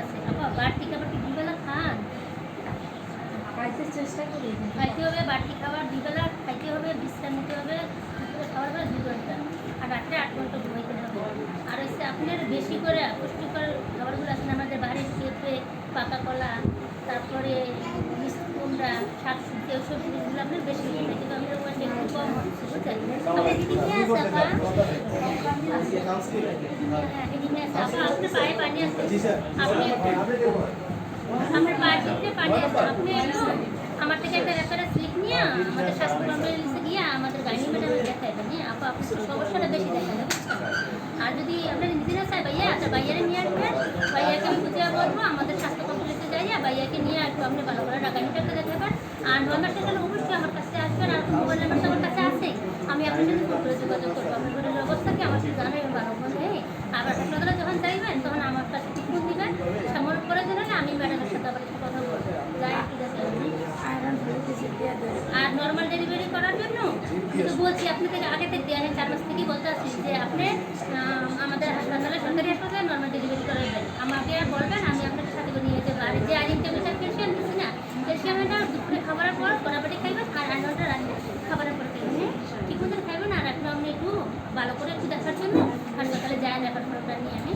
আছে। আপা বাড়তি খাবার কি দুবেলা খান? খাইতে চেষ্টা করি। খাইতে হবে বাড়তি খাবার দুবেলা খাইতে হবে বিশ্রাম নিতে হবে খাবার খাওয়ার বেলা দু ঘণ্টা। আর রাত্রে আট ঘণ্টা ঘুমাইতে হবে। আর হচ্ছে আপনার বেশি করে পুষ্টিকর খাবারগুলো আছে আমাদের বাড়ির পেঁপে পাকা কলা তারপরে কুমড়া শাক সবজি ওই সবজিগুলো আপনার বেশি কিন্তু আমরা ওয়াশে একটু কম হচ্ছে বুঝলেন আপনি কি আছে আপা আপা আমার থেকে একটা রেফারেন্স লিখ নিয়ে আমাদের স্বাস্থ্য কমপ্লেক্সে গিয়ে আমাদের গাইনি ম্যাডামে আপু আপনি সমস্যাটা বেশি দেখাবেন আর যদি আপনার নিজেরা চাই ভাইয়া আচ্ছা ভাইয়ারে নিয়ে আসবেন ভাইয়াকে আমি বুঝিয়ে বলব আমাদের স্বাস্থ্য কমপ্লেক্সে যাইয়া ভাইয়াকে নিয়ে একটু আপনি ভালো করে গাইনিটাকে দেখাবেন আর নয়মার সেখানে অবশ্যই আমার কাছে আসবেন আর মোবাইল নাম্বার আমার কাছে আছে আমি আপনার সাথে ফোন করে যোগাযোগ করব আপনার শরীরের অবস্থা কি আমার সাথে জানাবেন ভালো মনে হ্যাঁ আবার হাসপাতালে যখন যাইবেন তখন আমার কাছে টিফিন দিবেন সামনে প্রয়োজন হলে আমি ম্যাডামের সাথে আবার একটু কথা বলব যাই ঠিক আছে আয়রন বলতেছি দিয়ে দেয় আর নর্মাল ডেলিভারি করার জন্য কিন্তু বলছি, আপনি থেকে আগে থেকে চার মাস থেকেই বলতে আসছি যে আপনি আমাদের হাসপাতালে সরকারি হাসপাতালে নর্মাল ডেলিভারি করাবেন আমাকে বলবেন, আমি আপনার সাথে নিয়ে যাব। আর যে আইন টেবিলটা ক্যালসিয়াম দিচ্ছি না ক্যালসিয়ামটা দুপুরে খাবারের পর কড়াবাটি খাইবেন আর আন্ডারটা রাখবেন খাবারের পর খাইবেন হ্যাঁ? ঠিক মতন খাইবেন আর এখন আপনি একটু ভালো করে একটু দেখার জন্য হাসপাতালে যায় দেখার পর নিয়ে আমি